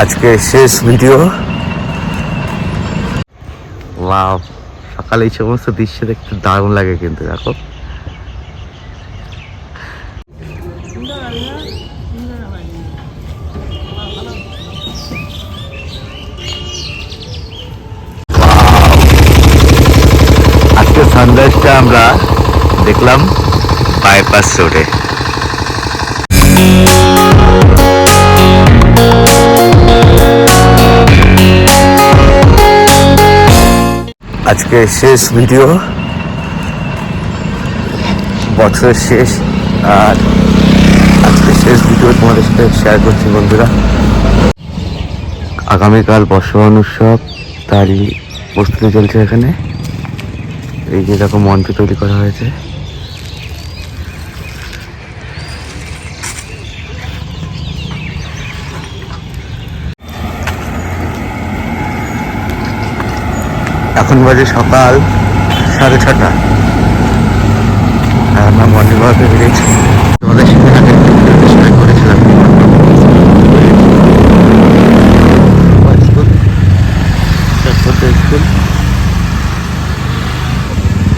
আজকে শেষ video. Wow সকালে এই সমস্ত দৃশ্য দেখতে দারুণ লাগে কিন্তু দেখো। আজকে সানরাইজটা আমরা দেখলাম বাইপাস রোডে আজকে শেষ ভিডিও বছরের শেষ, আর আজকে শেষ ভিডিও তোমাদের সাথে শেয়ার করছি বন্ধুরা। আগামীকাল বর্ষমান উৎসব, তারই প্রস্তুতি চলছে এখানে। এই যে দেখো মঞ্চ তৈরি করা হয়েছে। এখন বাজে সকাল সাড়ে ছটা। আর আমরা মর্নিং ওয়াকে বেরিয়েছি। তোমাদের শেয়ার করেছিলাম। স্কুল?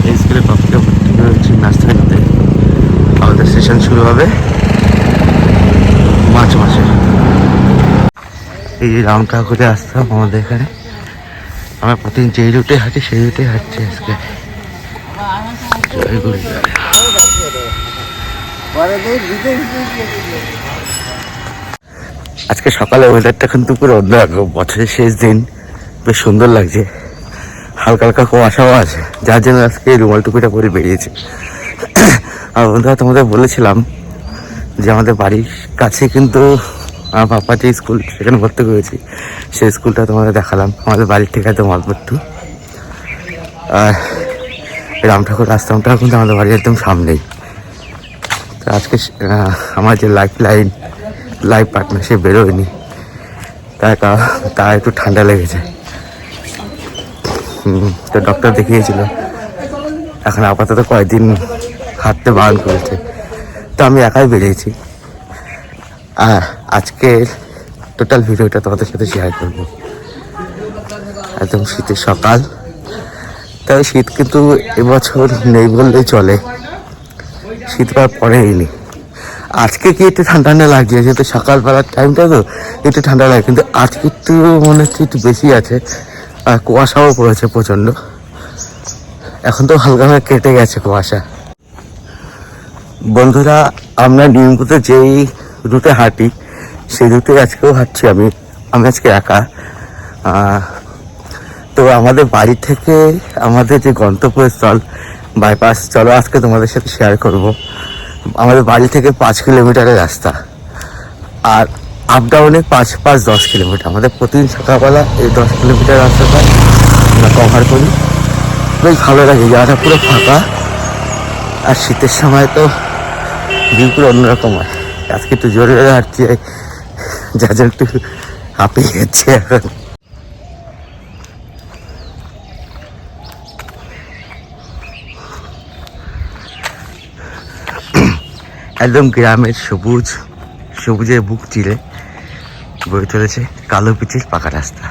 এই স্কুলে বাপুকে ভর্তি আমাদের শুরু হবে মার্চ মাসে। এই যে রাম ঠাকুরে আসতাম আমাদের এখানে। আমরা প্রতিদিন যেই রুটে হাঁটি, সেই রুটে হাঁটছি আজকে। আজকে সকালে ওয়েদারটা কিন্তু পুরো অন্যরকম বছরের শেষ দিন। বেশ সুন্দর লাগছে। হালকা হালকা কুয়াশাও আছে। যার জন্য আজকে রুমাল টুপিটা পরে বেরিয়েছে। আর বন্ধুরা, তোমাদের বলেছিলাম যে আমাদের বাড়ির কাছে কিন্তু আমার পাপা যে স্কুল, সেখানে ভর্তি করেছি সেই স্কুলটা তোমাদের দেখালাম। আমাদের বাড়ির থেকে একদম অল্প একটু আর রাম ঠাকুর আশ্রমটা কিন্তু আমাদের বাড়ির একদম সামনেই। তো আজকে আমার যে লাইফ লাইন লাইফ পার্টনার সে বেরোয়নি। তার তার একটু ঠান্ডা লেগেছে। তো ডক্টর দেখিয়েছিল। এখন আপাতত কয়েকদিন হাঁটতে বারণ করেছে। তো আমি একাই বেরিয়েছি। আর আজকে টোটাল ভিডিওটা তোমাদের সাথে শেয়ার করব। একদম শীতের সকাল। তবে শীত কিন্তু এবছর নেই বললেই চলে। শীত আর পরেইনি আজকে কি একটু ঠান্ডা ঠান্ডা লাগছে? যেহেতু সকালবেলার টাইমটা তো একটু ঠান্ডা লাগে। কিন্তু আজকে একটু মনে হচ্ছে একটু বেশি আছে। আর কুয়াশাও পড়েছে প্রচণ্ড। এখন তো হালকা হালকা কেটে গেছে কুয়াশা। বন্ধুরা, আমরা নিয়মিত যেই রুটে হাঁটি সেই রুটে আজকেও হাঁটছি আমি আমি আজকে একা। তো আমাদের বাড়ি থেকে আমাদের যে গন্তব্যস্থল বাইপাস চলো আজকে তোমাদের সাথে শেয়ার করব। আমাদের বাড়ি থেকে পাঁচ কিলোমিটারের রাস্তা। আর আপ ডাউনে পাঁচ পাঁচ, দশ কিলোমিটার আমাদের প্রতিদিন সকালবেলা এই দশ কিলোমিটার রাস্তাটা আমরা কভার করি। বেশ ভালো লাগে, জায়গাটা পুরো ফাঁকা। আর শীতের সময় তো ভিউ পুরো অন্যরকম হয়। আজকে একটু জোরে হাঁটছি যা একটু হাঁপিয়ে যাচ্ছে এখন একদম গ্রামের সবুজ, সবুজের বুক চিরে বয়ে চলেছে কালো পিচির পাকা রাস্তা।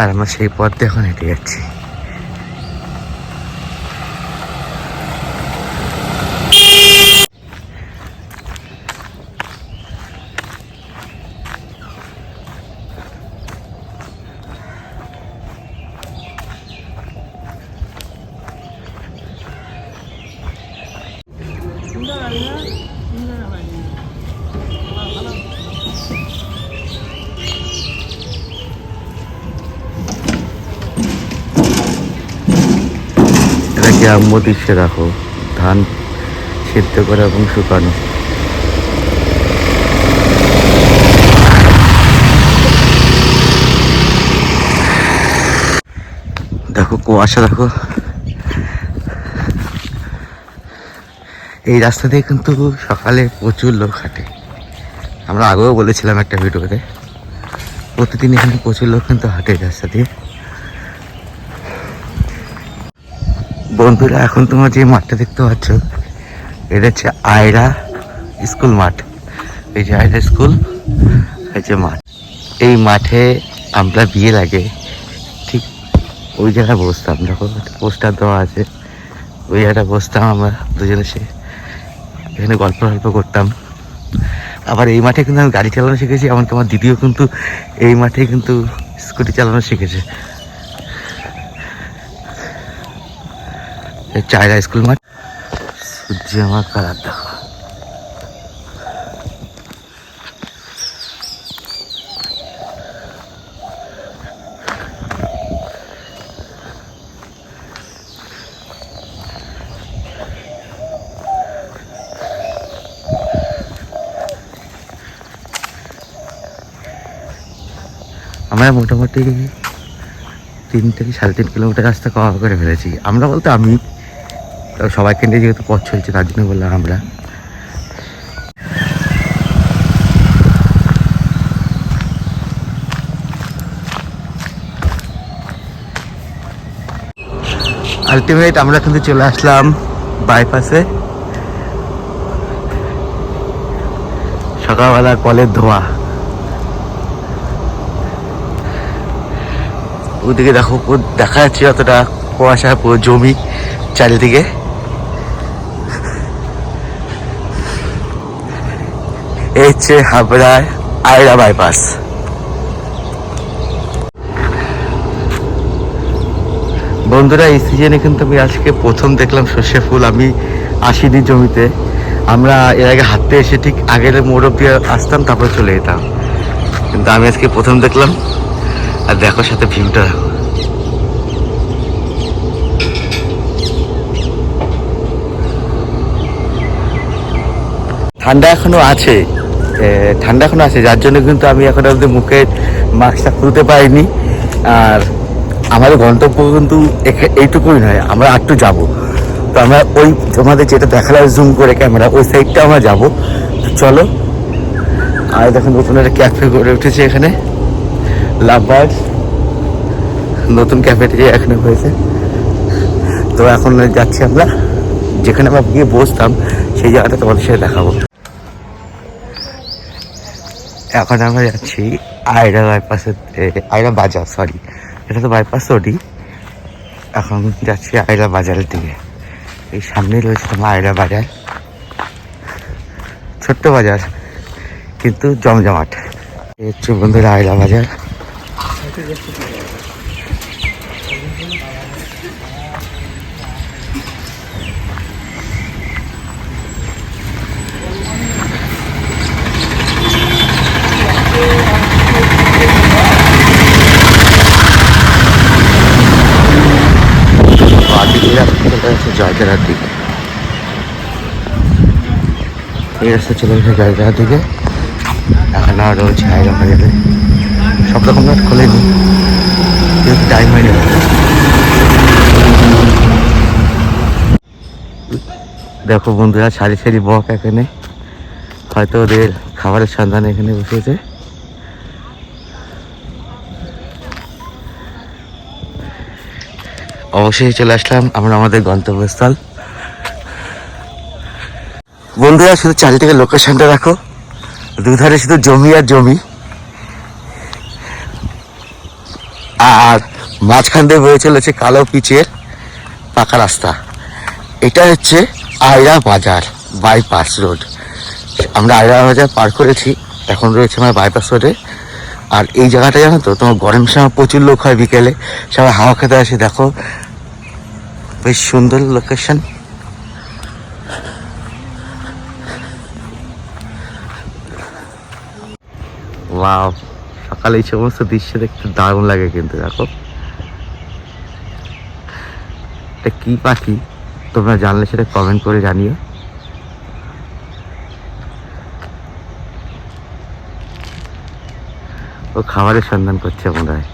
আর আমরা সেই পথ দিয়ে এখন হেঁটে যাচ্ছি। গ্রাম্য দৃশ্যে রাখো। ধান সিদ্ধ করা এবং শুকানো। দেখো, কুয়াশা, দেখো। এই রাস্তা দিয়ে কিন্তু সকালে প্রচুর লোক হাঁটে। আমরা আগেও বলেছিলাম একটা ভিডিওতে প্রতিদিন এখানে প্রচুর লোক কিন্তু হাঁটে রাস্তা দিয়ে। বন্ধুরা, এখন তোমার যে মাঠটা দেখতে পাচ্ছ, এটা হচ্ছে আয়রা স্কুল মাঠ। এই যে আয়রা স্কুল, এই যে মাঠ। এই মাঠে আমরা বিয়ে লাগে। ঠিক ওই জায়গায় বসতাম যখন পোস্টার দেওয়া আছে। ওই জায়গাটা বসতাম আমরা দুজনে সে এখানে গল্প গল্প করতাম। আবার এই মাঠে কিন্তু আমি গাড়ি চালানো শিখেছি, এমনকি আমার দিদিও কিন্তু এই মাঠে কিন্তু স্কুটি চালানো শিখেছে। চায়রা স্কুল মাঠ সূর্য আমার কালার দেখো। আমরা মোটামুটি তিন থেকে সাড়ে তিন কিলোমিটার রাস্তা কভার করে ফেলেছি। আমরা বলতে আমি তো সবাইকে নিয়ে যেহেতু পথ চলছে, তার জন্য বললাম আমরা। আলটিমেট আমরা কিন্তু চলে আসলাম বাইপাসে সকালবেলা কলের ধোয়া। ওদিকে দেখো, দেখা যাচ্ছে যতটা কুয়াশা, পুরো জমি চারিদিকে। এই হচ্ছে হাবড়ার আয়রা বাইপাস বন্ধুরা, এই সিজনে কিন্তু আমি আজকে প্রথম দেখলাম সর্ষে ফুল। আমি আসিনি জমিতে। আমরা এর আগে হাঁটতে এসে ঠিক আগের মোড় অব্দি আসতাম, তারপর চলে যেতাম। কিন্তু আমি আজকে প্রথম দেখলাম। আর দেখো সাথে ভিউটা। দেখো ঠান্ডা এখনও আছে। ঠান্ডা এখনও আছে, যার জন্য কিন্তু আমি এখন অব্দি মুখে মাস্কটা খুলতে পারিনি। আর আমাদের গন্তব্য কিন্তু এইটুকুই নয়, আমরা একটু যাব। তো আমরা ওই তোমাদের যেটা দেখালাম জুম করে ক্যামেরা ওই সাইডটা আমরা যাব। তো চলো, আর দেখুন নতুন একটা ক্যাফে গড়ে উঠেছে এখানে। লাভবার্ড নতুন ক্যাফেটি এখানে হয়েছে। তো এখন যাচ্ছি আমরা, যেখানে আমরা গিয়ে বসতাম, সেই জায়গাটা তোমাদের সাথে দেখাবো। এখন আমরা যাচ্ছি আয়রা বাইপাসের আয়রা বাজার সরি এটা তো বাইপাস রোডই। এখন যাচ্ছি আয়রা বাজারের দিকে। এই সামনেই রয়েছে তোমার আয়রা বাজার। ছোট্ট বাজার, কিন্তু জমজমাট। এই হচ্ছে বন্ধুরা আয়রা বাজার বাকি দিয়ে রাস্তা চলে দিকে। এই রাস্তা চলে গেছে জয়জেরার দিকে। এখন আর রয়েছে হাইরা বাজারে। সব রকম রাত খোলেনি যেহেতু টাইম হয়নি। দেখো বন্ধুরা, সারি সারি বক এখানে। হয়তো ওদের খাবারের সন্ধান এখানে বসেছে। অবশ্যই চলে আসলাম আমরা আমাদের গন্তব্যস্থল। বন্ধুরা, শুধু চারিদিকে লোকেশনটা দেখো। দুধারে শুধু জমি আর জমি। আর মাঝখান দিয়ে বয়ে চলেছে কালো পিচের পাকা রাস্তা। এটা হচ্ছে আয়রা বাজার বাইপাস রোড আমরা আয়রা বাজার পার করেছি, এখন রয়েছে আমার বাইপাস রোডে আর এই জায়গাটা জানো তো, তোমার গরম সময় প্রচুর লোক হয় বিকেলে। সবাই হাওয়া খেতে আসে, দেখো। বেশ সুন্দর লোকেশন সকালে এই সমস্ত দৃশ্য দেখতে দারুণ লাগে কিন্তু, দেখো। এটা কি পাখি? তোমরা জানলে সেটা কমেন্ট করে জানিও। ও খাবারের সন্ধান করছে মনে হয়।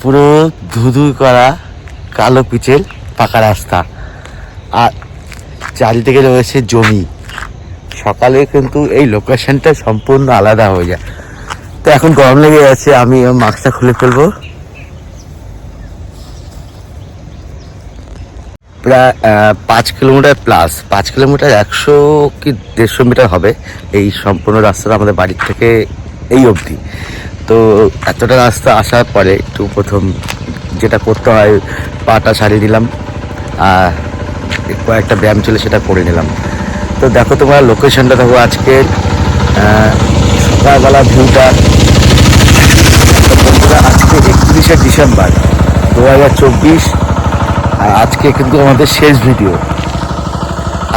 পুরো ধুধু করা কালো পিচের পাকা রাস্তা। আর চারিদিকে রয়েছে জমি। সকালে কিন্তু এই লোকেশনটা সম্পূর্ণ আলাদা হয়ে যায়। তো এখন গরম লেগে গেছে, আমি মাস্কটা খুলে ফেলব। প্রায় পাঁচ কিলোমিটার প্লাস পাঁচ কিলোমিটার একশো কি দেড়শো মিটার হবে এই সম্পূর্ণ রাস্তাটা আমাদের বাড়ির থেকে এই অবধি। তো এতটা রাস্তা আসার পরে একটু প্রথম যেটা করতে হয়, পাটা সারিয়ে দিলাম আর কয়েকটা ব্যায়াম ছিল সেটা করে নিলাম। তো দেখো তোমার লোকেশনটা দেখো আজকে সকালবেলা ভিউটা একত্রিশে ডিসেম্বর দু হাজার চব্বিশ। আর আজকে কিন্তু আমাদের শেষ ভিডিও।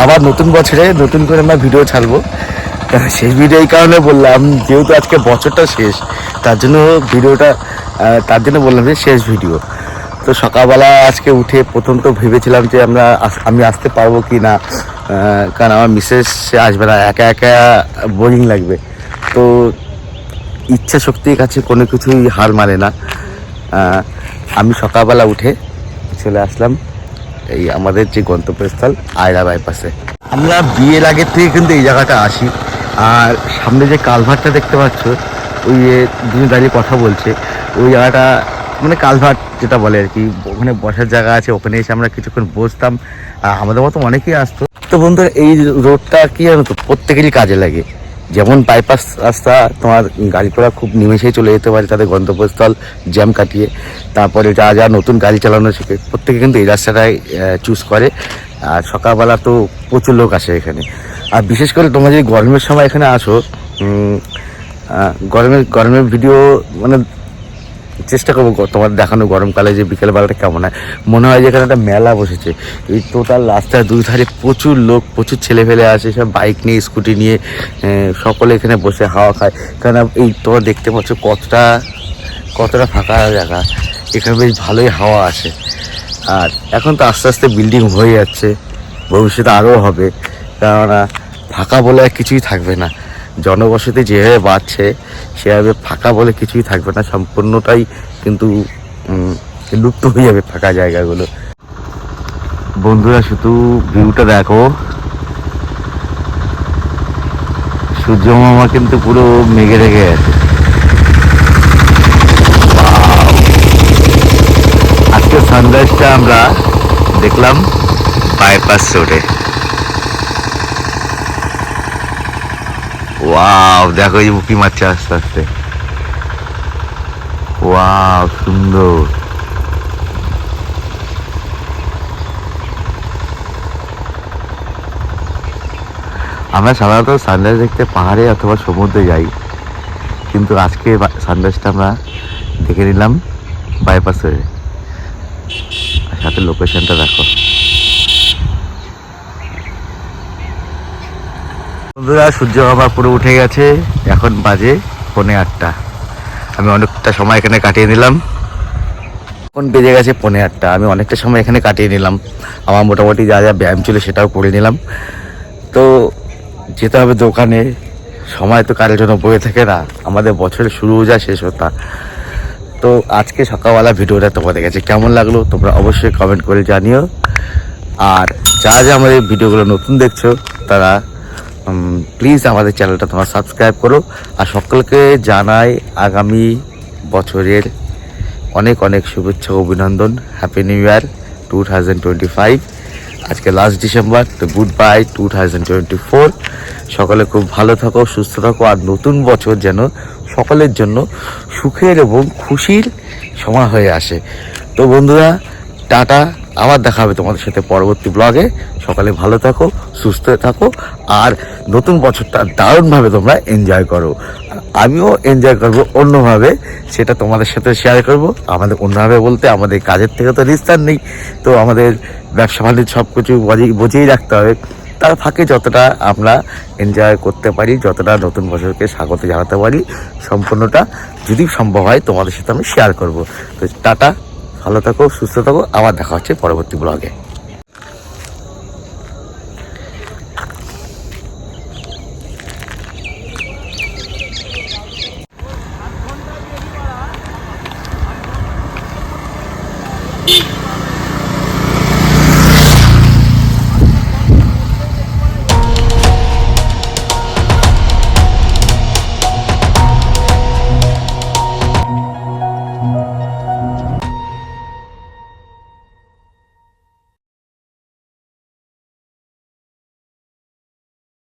আবার নতুন বছরে নতুন করে আমরা ভিডিও ছাড়বো। শেষ ভিডিও এই কারণে বললাম, যেহেতু আজকে বছরটা শেষ, তার জন্য ভিডিওটা তার জন্য বললাম যে শেষ ভিডিও। তো সকালবেলা আজকে উঠে প্রথম তো ভেবেছিলাম যে আমরা আমি আসতে পারব কি না কারণ আমার মিসেস আসবে না, একা একা বোরিং লাগবে। তো ইচ্ছা শক্তির কাছে কোনো কিছুই হার মানে না। আমি সকালবেলা উঠে চলে আসলাম এই আমাদের যে গন্তব্যস্থল আয়রা বাইপাসে। আমরা বিয়ের আগের থেকে কিন্তু এই জায়গাটা আসি। আর সামনে যে কালভারটা দেখতে পাচ্ছ, ওই দুজন দাঁড়িয়ে কথা বলছে, ওই জায়গাটা মানে কালভার্ট যেটা বলে আর কি, ওখানে বসার জায়গা আছে, ওখানে এসে আমরা কিছুক্ষণ বসতাম। আমাদের মতো অনেকেই আসতো। তো বন্ধুরা, এই রোডটা কি জানো তো, প্রত্যেকেরই কাজে লাগে। যেমন বাইপাস রাস্তা, তোমার গাড়ি ঘোড়া খুব নিমেষেই চলে যেতে পারে, তাদের গন্তব্যস্থল জ্যাম কাটিয়ে। তারপরে যা যা নতুন গাড়ি চালানো শিখে, প্রত্যেকে কিন্তু এই রাস্তাটাই চুজ করে। আর সকালবেলা তো প্রচুর লোক আসে এখানে। আর বিশেষ করে তোমরা যদি গরমের সময় এখানে আসো গরমের গরমের ভিডিও মানে চেষ্টা করব তোমার দেখানো গরমকালে যে বিকেলবেলাটা কেমন হয়। মনে হয় যে এখানে একটা মেলা বসেছে। এই টোটাল রাস্তার দুই ধারে প্রচুর লোক, প্রচুর ছেলে ফেলে আসে সব বাইক নিয়ে স্কুটি নিয়ে সকলে এখানে বসে হাওয়া খায়। কারণ এই তোমরা দেখতে পাচ্ছ কতটা কতটা ফাঁকা জায়গা। এখানে বেশ ভালোই হাওয়া আসে আর এখন তো আস্তে আস্তে বিল্ডিং হয়ে যাচ্ছে। ভবিষ্যতে আরও হবে। কেননা ফাঁকা বলে আর কিছুই থাকবে না। জনবসতি যেভাবে বাড়ছে, সেভাবে ফাঁকা বলে কিছুই থাকবে না, সম্পূর্ণটাই কিন্তু লুপ্ত হয়ে যাবে ফাঁকা জায়গাগুলো। বন্ধুরা, শুধু ভিউটা দেখো। সূর্য মামা কিন্তু পুরো মেঘে রেখে আছে। আজকে সানরাইজটা আমরা দেখলাম বাইপাস রোডে ওয়াও দেখো এই উকি মারছে আস্তে আস্তে। ওয়াও সুন্দর। আমরা সাধারণত সানরাইজ দেখতে পাহাড়ে অথবা সমুদ্রে যাই, কিন্তু আজকে সানরাইজটা আমরা দেখে নিলাম বাইপাস সাথে লোকেশনটা দেখো। বন্ধুরা, সূর্য বাবা পুরো উঠে গেছে। এখন বাজে পনে আটটা। আমি অনেকটা সময় এখানে কাটিয়ে নিলাম। এখন বেজে গেছে পনে আটটা। আমি অনেকটা সময় এখানে কাটিয়ে নিলাম। আমার মোটামুটি যা যা ব্যায়াম ছিল সেটাও করে নিলাম। তো যেতে হবে দোকানে। সময় তো কারোর জন্য বয়ে থাকে না। আমাদের বছরের শুরু যা শেষ হতা তো। আজকে সকালবেলা ভিডিওটা তোমাদের কাছে কেমন লাগল তোমরা অবশ্যই কমেন্ট করে জানিও। আর যারা যা আমাদের ভিডিওগুলো নতুন দেখছ, তারা প্লিজ আমাদের চ্যানেলটা তোমরা সাবস্ক্রাইব করো আর সকলকে জানাই আগামী বছরের অনেক অনেক শুভেচ্ছা অভিনন্দন। Happy new year two thousand twenty five আজকে লাস্ট ডিসেম্বর তো goodbye two thousand twenty four সকলে খুব ভালো থাকো, সুস্থ থাকো আর নতুন বছর যেন সকলের জন্য সুখের এবং খুশির সময় হয়ে আসে। তো বন্ধুরা, টাটা। আবার দেখা হবে তোমাদের সাথে পরবর্তী ব্লগে সকালে ভালো থাকো, সুস্থ থাকো, আর নতুন বছরটা দারুণভাবে তোমরা এনজয় করো। আমিও এনজয় করব অন্যভাবে, সেটা তোমাদের সাথে শেয়ার করব। আমাদের অন্যভাবে বলতে আমাদের কাজের থেকে তো নিস্তার নেই। তো আমাদের ব্যবসা বাণিজ্য সব কিছু বুঝেই রাখতে হবে। তার ফাঁকে যতটা আমরা এনজয় করতে পারি, যতটা নতুন বছরকে স্বাগত জানাতে পারি, সম্পূর্ণটা যদি সম্ভব হয় তোমাদের সাথে আমি শেয়ার করব। তো টাটা। ভালো থাকো সুস্থ থাকো। আবার দেখা হচ্ছে পরবর্তী ব্লগে।